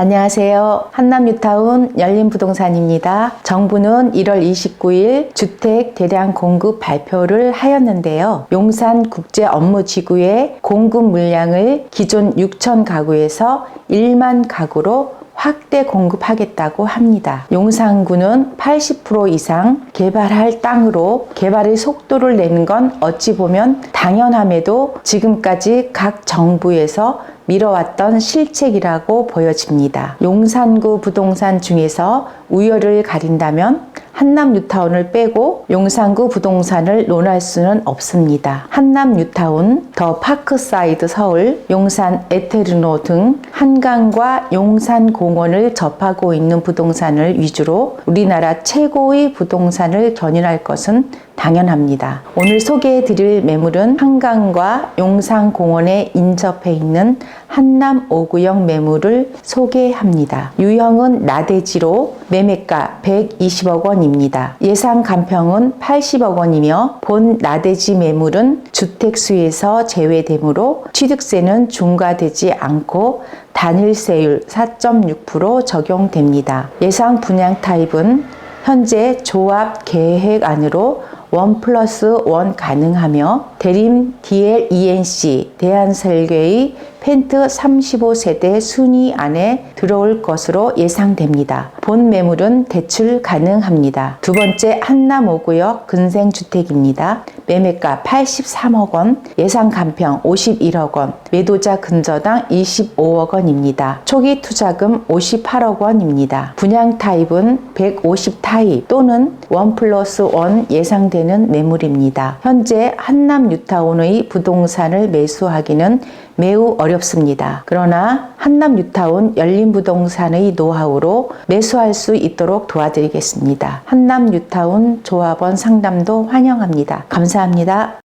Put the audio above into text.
안녕하세요. 한남뉴타운 열린부동산입니다. 정부는 1월 29일 주택 대량 공급 발표를 하였는데요. 용산 국제 업무 지구의 공급 물량을 기존 6천 가구에서 1만 가구로 확대 공급하겠다고 합니다. 용산구는 80% 이상 개발할 땅으로 개발의 속도를 내는 건 어찌 보면 당연함에도 지금까지 각 정부에서 미뤄왔던 실책이라고 보여집니다. 용산구 부동산 중에서 우열을 가린다면 한남 뉴타운을 빼고 용산구 부동산을 논할 수는 없습니다. 한남 뉴타운, 더 파크사이드 서울, 용산 에테르노 등 한강과 용산 공원을 접하고 있는 부동산을 위주로 우리나라 최고의 부동산을 견인할 것은 당연합니다. 오늘 소개해 드릴 매물은 한강과 용산 공원에 인접해 있는 한남 5구역 매물을 소개합니다. 유형은 나대지로 매매가 120억 원 입니다. 예상 간평은 80억 원이며 본 나대지 매물은 주택수에서 제외되므로 취득세는 중과되지 않고 단일세율 4.6% 적용됩니다. 예상 분양 타입은 현재 조합 계획 안으로 원 플러스 원 가능하며 대림 DLENC 대한설계의 펜트 35세대 순위 안에 들어올 것으로 예상됩니다. 본 매물은 대출 가능합니다. 두 번째 한남 5구역 근생주택입니다. 매매가 83억 원, 예상 간평 51억 원, 매도자 근저당 25억 원입니다. 초기 투자금 58억 원입니다. 분양 타입은 150 타입 또는 원 플러스 원 예상 되는 매물입니다. 현재 한남 뉴타운의 부동산을 매수하기는 매우 어렵습니다. 그러나 한남 뉴타운 열린 부동산의 노하우로 매수할 수 있도록 도와드리겠습니다. 한남 뉴타운 조합원 상담도 환영합니다. 감사합니다.